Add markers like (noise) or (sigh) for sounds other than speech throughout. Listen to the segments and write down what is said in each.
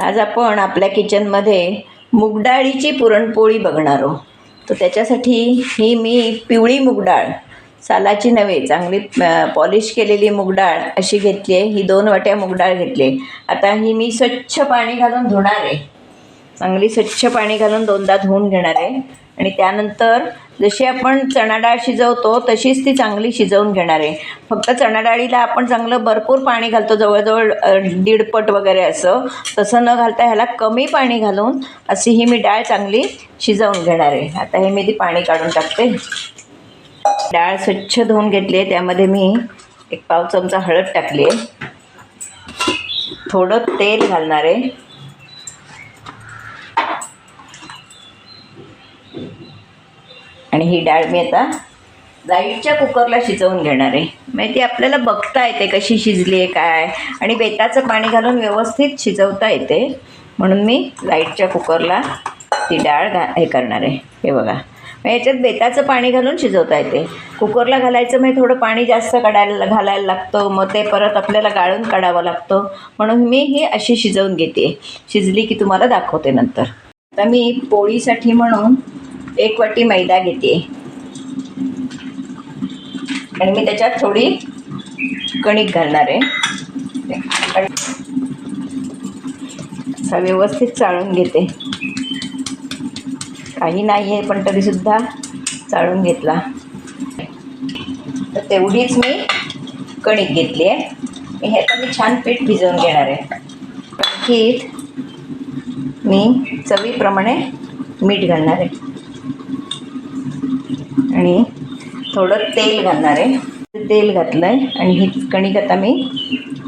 आज आपण आपल्या किचनमध्ये मुगडाळीची पुरणपोळी बघणार आहोत. तर त्याच्यासाठी ही मी पिवळी मुगडाळ सालाची नव्हे चांगली पॉलिश केलेली मुगडाळ अशी घेतली आहे. ही दोन वाट्या मुगडाळ घेतली आहे. आता ही मी स्वच्छ पाणी घालून धुणार आहे. चांगली स्वच्छ पाणी घालून दोनदा धुवून घेणार आहे. आणि त्यानंतर जशी आपण चणा डाळ शिजवतो तशीच ती चांगली शिजवून घेणार आहे. फक्त चणा डाळीला आपण चांगलं भरपूर पाणी घालतो जवळजवळ दीडपट वगैरे असं. तसं न घालता ह्याला कमी पाणी घालून अशी ही मी डाळ चांगली शिजवून घेणार आहे. आता हे मी ती पाणी काढून टाकते. डाळ स्वच्छ धुवून घेतली आहे. त्यामध्ये मी एक पाव चमचा हळद टाकली आहे. थोडं तेल घालणार आहे. आणि ही डाळ मी आता लाईटच्या कुकरला शिजवून घेणार आहे. म्हणजे ती आपल्याला बघता येते कशी शिजली आहे काय. आणि बेताचं पाणी घालून व्यवस्थित शिजवता येते. म्हणून मी लाईटच्या कुकरला ती डाळ घा हे करणार आहे. हे बघा. मग याच्यात बेताचं पाणी घालून शिजवता येते. कुकरला घालायचं म्हणजे थोडं पाणी जास्त काढायला घालायला लागतं. मग ते परत आपल्याला गाळून काढावं लागतं. म्हणून मी ही अशी शिजवून घेते. शिजली की तुम्हाला दाखवते नंतर. आता मी पोळीसाठी म्हणून एक वाटी मैदा घेते. आणि मी त्याच्यात थोडी कणिक घालणार आहे. असा व्यवस्थित चाळून घेते. काही नाही आहे पण तरीसुद्धा चाळून घेतला. तर तेवढीच मी कणिक घेतली आहे. ह्याचं मी छान पीठ भिजवून घेणार आहे. कणकीत मी चवीप्रमाणे मीठ घालणार आहे. आणि थोडं तेल घालणार आहे. तेल घातलं आहे आणि ही कणिक आता मी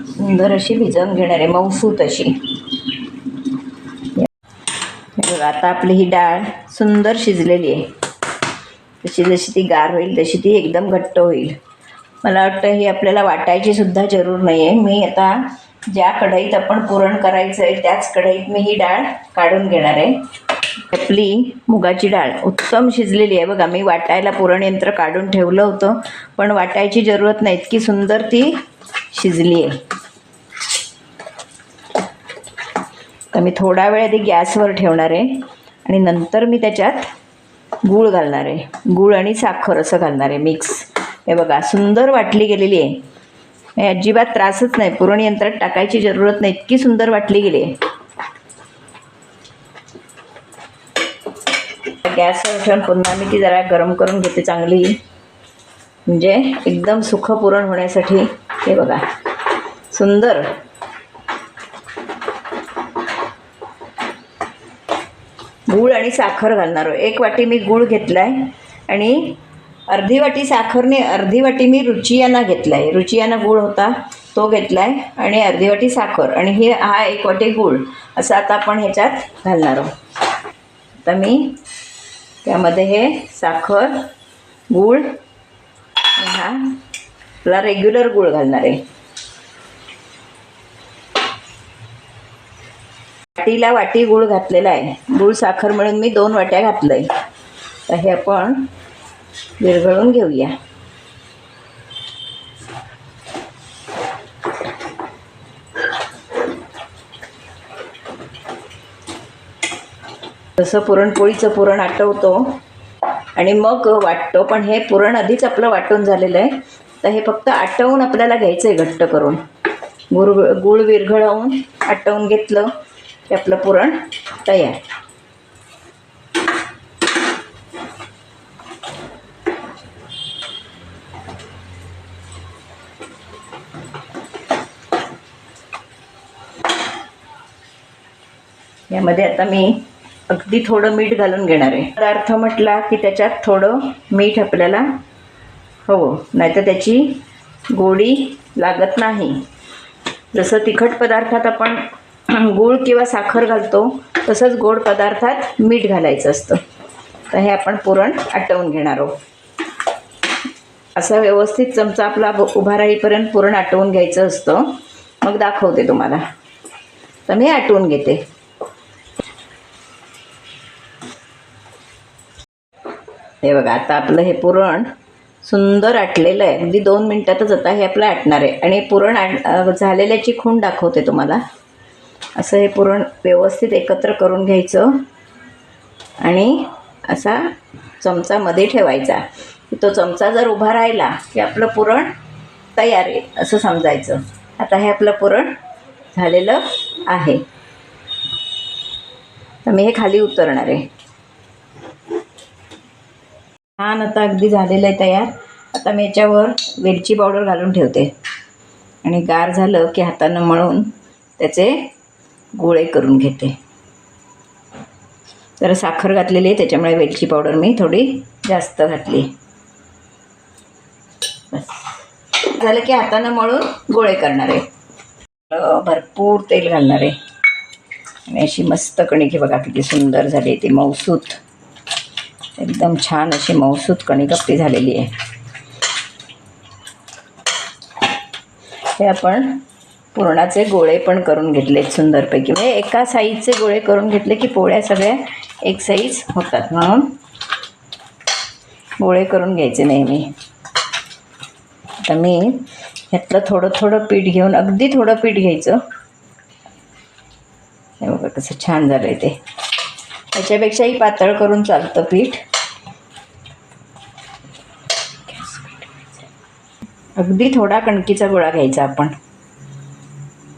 सुंदर अशी भिजवून घेणार आहे मऊसूत अशी. बघा आता आपली ही डाळ सुंदर शिजलेली आहे. जशी जशी ती गार होईल तशी ती एकदम घट्ट होईल. मला वाटतं ही आपल्याला वाटायची सुद्धा जरूर नाही आहे मी आता ज्या कढईत आपण पुरण करायचं आहे त्याच कढईत मी ही डाळ काढून घेणार आहे. आपली मुगाची डाळ. उत्तम शिजलेली आहे बघा. मी वाटायला पुरणयंत्र काढून ठेवलं होतं पण वाटायची जरूरत नाही. इतकी सुंदर ती शिजली आहे. तर मी थोडा वेळ आधी गॅसवर ठेवणार आहे आणि नंतर मी त्याच्यात गूळ घालणार आहे. गूळ आणि साखर असं घालणार आहे. मिक्स. हे बघा सुंदर वाटली गेलेली आहे. अजिबात त्रासच नाही. पुरण यंत्रात टाकायची जरूरत नाही. इतकी सुंदर वाटली गेली आहे. गॅसवर ठेवून पुन्हा मी ती जरा गरम करून घेते चांगली. म्हणजे एकदम सुखपूरण होण्यासाठी. हे बघा. सुंदर. गूळ आणि साखर घालणार एक वाटी मी गूळ घेतला आहे आणि अर्धी वाटी साखरने अर्धी वाटी मी रुचियाना घेतला आहे रुचियाना गूळ होता तो घेतला आहे आणि अर्धी वाटी साखर. आणि हे हा एक वाटी गूळ. असं आता आपण ह्याच्यात घालणार आहोत. आता मी त्यामध्ये हे साखर गूळ हा. आपला रेग्युलर गूळ घालणार आहे. वाटीला वाटी गूळ घातलेला आहे. गूळ साखर मिळून मी दोन वाट्या घातलं आहे तर हे आपण विरघळून घेऊया. जसं पुरणपोळीचं पुरण आटवतो आणि मग वाटतो पण हे पुरण आधीच आपलं वाटून झालेलं आहे. तर हे फक्त आटवून आपल्याला घ्यायचं आहे घट्ट करून. गुळ गुळ विरघळवून आटवून घेतलं की आपलं पुरण तयार. यामध्ये आता मी अगदी थोडं मीठ घालून घेणार आहे. पदार्थ म्हटला की त्याच्यात थोडं मीठ आपल्याला हवं. नाहीतर त्याची गोडी लागत नाही. जसं तिखट पदार्थात आपण (clears throat) गूळ किंवा साखर घालतो तसंच गोड पदार्थात मीठ घालायचं असतं. तर हे आपण पुरण आटवून घेणार आहोत. असं व्यवस्थित चमचा आपला उभा राहीपर्यंत पुरण आटवून घ्यायचं असतं. मग दाखवते तुम्हाला. तर मी आटवून घेते. हे बघा आता आपलं हे पुरण सुंदर आटलेलं आहे. अगदी दोन मिनटातच आता हे आपलं आटणार आहे. आणि पुरण आट झालेल्याची खूण दाखवते तुम्हाला. असं हे पुरण व्यवस्थित एकत्र करून घ्यायचं. आणि असा चमचामध्ये ठेवायचा. तो चमचा जर उभा राहिला की आपलं पुरण तयार आहे असं समजायचं. आता हे आपलं पुरण झालेलं आहे. तर मी हे खाली उतरणार आहे. छान आता अगदी झालेलं आहे तयार. आता मी याच्यावर वेलची पावडर घालून ठेवते. आणि गार झालं की हातानं मळून त्याचे गोळे करून घेते. जरा साखर घातलेली आहे त्याच्यामुळे वेलची पावडर मी थोडी जास्त घातली. बस. झालं की हातानं मळून गोळे करणार आहे. भरपूर तेल घालणार आहे. आणि अशी मस्त कणिक बघा किती सुंदर झाली ती मौसूत एकदम छान अशी मौसूत कणिक झालेली आहे. हे आपण पुरणाचे गोळे पण करून घेतलेत सुंदरपैकी. म्हणजे एका साईजचे गोळे करून घेतले की पोळ्या सगळ्या एक साईज होतात म्हणून. गोळे करून घ्यायचे नेहमी. आता मी ह्यातलं थोडं थोडं पीठ घेऊन अगदी थोडं पीठ घ्यायचं. हे बघा कसं छान झालं आहे ते. त्याच्यापेक्षाही पातळ करून चालतं पीठ. अगदी थोडा कणकीचा गोळा घ्यायचा आपण.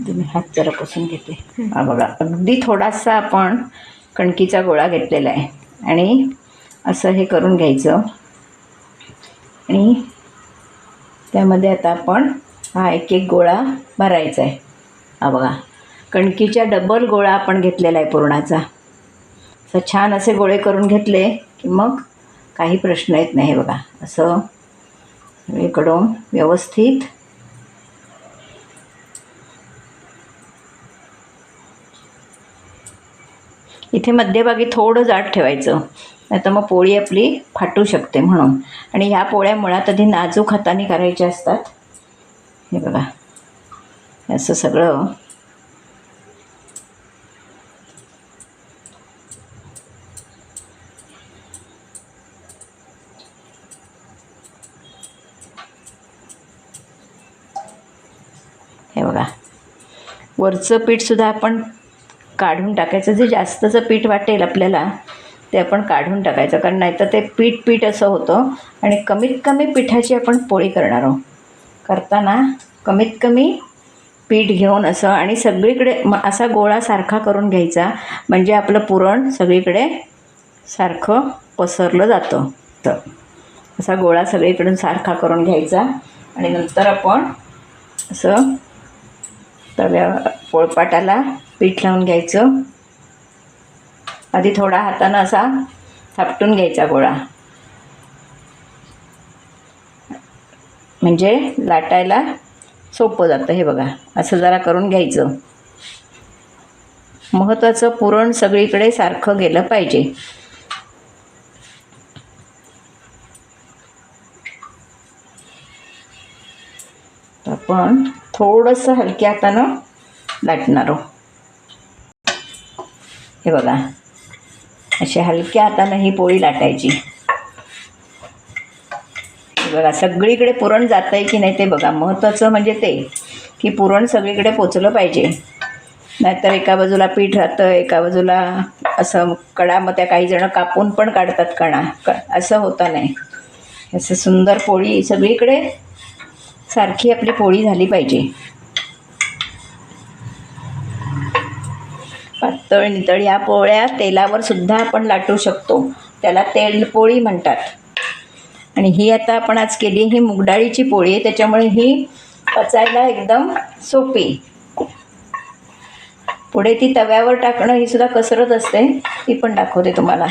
तुम्ही हात जरा पुसून घेते. हा बघा अगदी थोडासा आपण कणकीचा गोळा घेतलेला आहे. आणि असं हे करून घ्यायचं. आणि त्यामध्ये आता आपण हा एक एक गोळा भरायचा आहे. हा बघा कणकीच्या डबल गोळा आपण घेतलेला आहे पुरणाचा. असं छान असे गोळे करून घेतले की मग काही प्रश्न येत नाही हे बघा. असं इकडून व्यवस्थित. इथे मध्यभागी थोडं जाड ठेवायचं. नाही तर मग पोळी आपली फाटू शकते म्हणून. आणि ह्या पोळ्या मुळात आधी नाजूक हाताने करायच्या असतात. हे बघा. असं सगळं वरचं पीठसुद्धा आपण काढून टाकायचं. जे जास्तचं पीठ वाटेल आपल्याला ते आपण काढून टाकायचं. कारण नाहीतर ते पीठ पीठ असं होतं. आणि कमीत कमी पिठाची आपण पोळी करणार आहोत. करताना कमीत कमी पीठ घेऊन असं आणि सगळीकडे म असा गोळा सारखा करून घ्यायचा. म्हणजे आपलं पुरण सगळीकडे सारखं पसरलं जातं. तर असा गोळा सगळीकडून सारखा करून घ्यायचा. आणि नंतर आपण असं तव्या पोळपाटाला पीठ लावून घ्यायचं. आधी थोडा हातानं असा थापटून घ्यायचा गोळा. म्हणजे लाटायला सोपं जातं हे बघा. असं जरा करून घ्यायचं. महत्त्वाचं पुरण सगळीकडे सारखं गेलं पाहिजे. आपण थोडंसं हलक्या हातानं लाटणार आहोत. हे बघा. अशी हलक्या हातानं ही पोळी लाटायची. बघा सगळीकडे पुरण जात आहे की नाही ते बघा. महत्त्वाचं म्हणजे ते की पुरण सगळीकडे पोचलं पाहिजे. नाहीतर एका बाजूला पीठ राहतं एका बाजूला असं कडा मग त्या काही जणं कापून पण काढतात कणा. क असं होतं नाही. असं सुंदर पोळी सगळीकडे सारखी आपली पोळी झाली पाहिजे. पातळ नितळ या पोळ्या तेलावर सुद्धा आपण लाटू शकतो. त्याला तेलपोळी म्हणतात. आणि ही आता आपण आज केली ही मुगडाळीची पोळी आहे. त्याच्यामुळे ही पचायला एकदम सोपी. पुढे ती तव्यावर टाकणं ही सुद्धा कसरत असते. ती पण दाखवते तुम्हाला.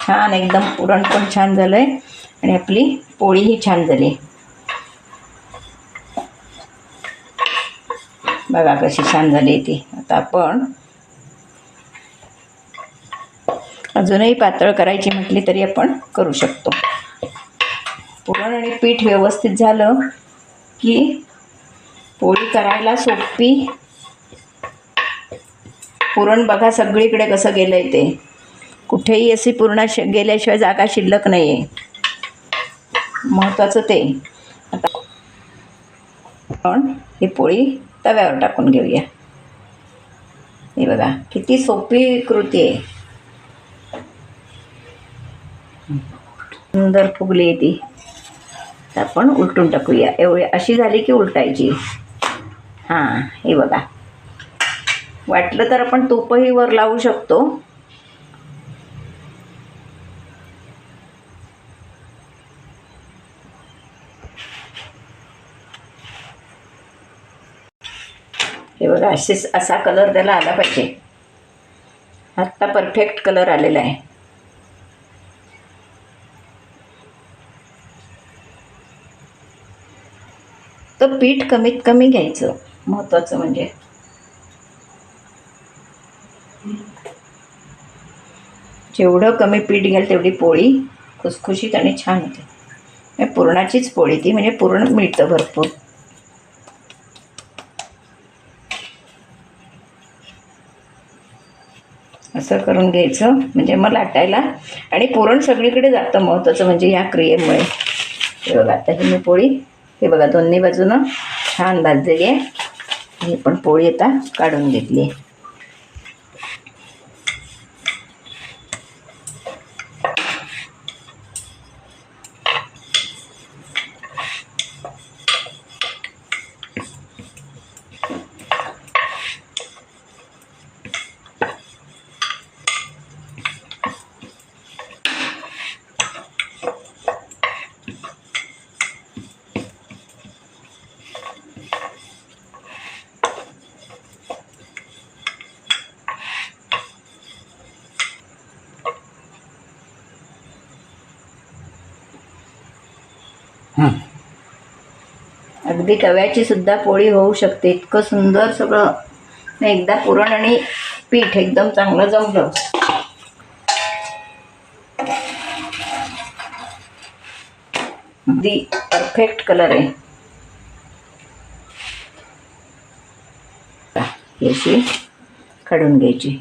छान एकदम पुरण पण छान झालं आहे आणि आपली पोळीही छान झाली. बघा कशी छान झाली ती. आता आपण अजूनही पातळ करायची म्हटली तरी आपण करू शकतो. पुरण आणि पीठ व्यवस्थित झालं की पोळी करायला सोपी. पुरण बघा सगळीकडे कसं गेलं आहे ते. कुठेही अशी पूर्ण गेल्याशिवाय जागा शिल्लक नाही आहे महत्त्वाचं ते. आता आपण ही पोळी तव्यावर टाकून घेऊया. हे बघा किती सोपी कृती आहे. सुंदर फुगली आहे ती. आपण उलटून टाकूया. एवढी अशी झाली की उलटायची. हां हे बघा. वाटलं तर आपण तूपही वर लावू शकतो. हे बघा असेच असा कलर त्याला आला पाहिजे. आत्ता परफेक्ट कलर आलेला आहे. तर पीठ कमीत कमी घ्यायचं महत्त्वाचं म्हणजे. जेवढं कमी पीठ घ्याल तेवढी पोळी खुसखुशीत आणि छान होते. म्हणजे पुरणाचीच पोळी ती म्हणजे पूर्ण मिळतं भरपूर. असं करून घ्यायचं म्हणजे मग लाटायला. आणि पुरण सगळीकडे जातं महत्त्वाचं म्हणजे ह्या क्रियेमुळे. हे बघा आता ही मी पोळी हे बघा दोन्ही बाजूनं छान भाजलेली आहे. ही पण पोळी आता काढून घेतली आहे. अगदी तव्याची सुद्धा पोळी होऊ शकते. इतकं सुंदर सगळं. एकदा पुरण आणि पीठ एकदम चांगलं जमलं. अगदी परफेक्ट कलर आहे. ही अशी काढून घ्यायची.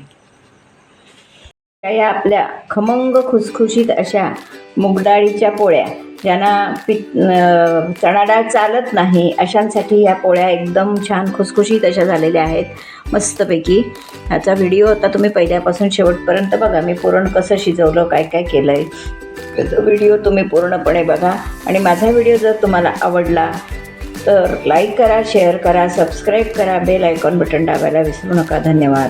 या आपल्या खमंग खुसखुशीत अशा मुगडाळीच्या पोळ्या. ज्यांना पित चणाडाळ चालत नाही अशांसाठी या पोळ्या एकदम छान खुसखुशीत अशा झालेल्या आहेत मस्तपैकी. ह्याचा व्हिडिओ आता तुम्ही पहिल्यापासून शेवटपर्यंत बघा मी पुरण कसं शिजवलं काय काय केलं आहे तो व्हिडिओ तुम्ही पूर्णपणे बघा. आणि माझा व्हिडिओ जर तुम्हाला आवडला तर लाईक करा शेअर करा सबस्क्राईब करा बेल आयकॉन बटन दाबायला विसरू नका. धन्यवाद.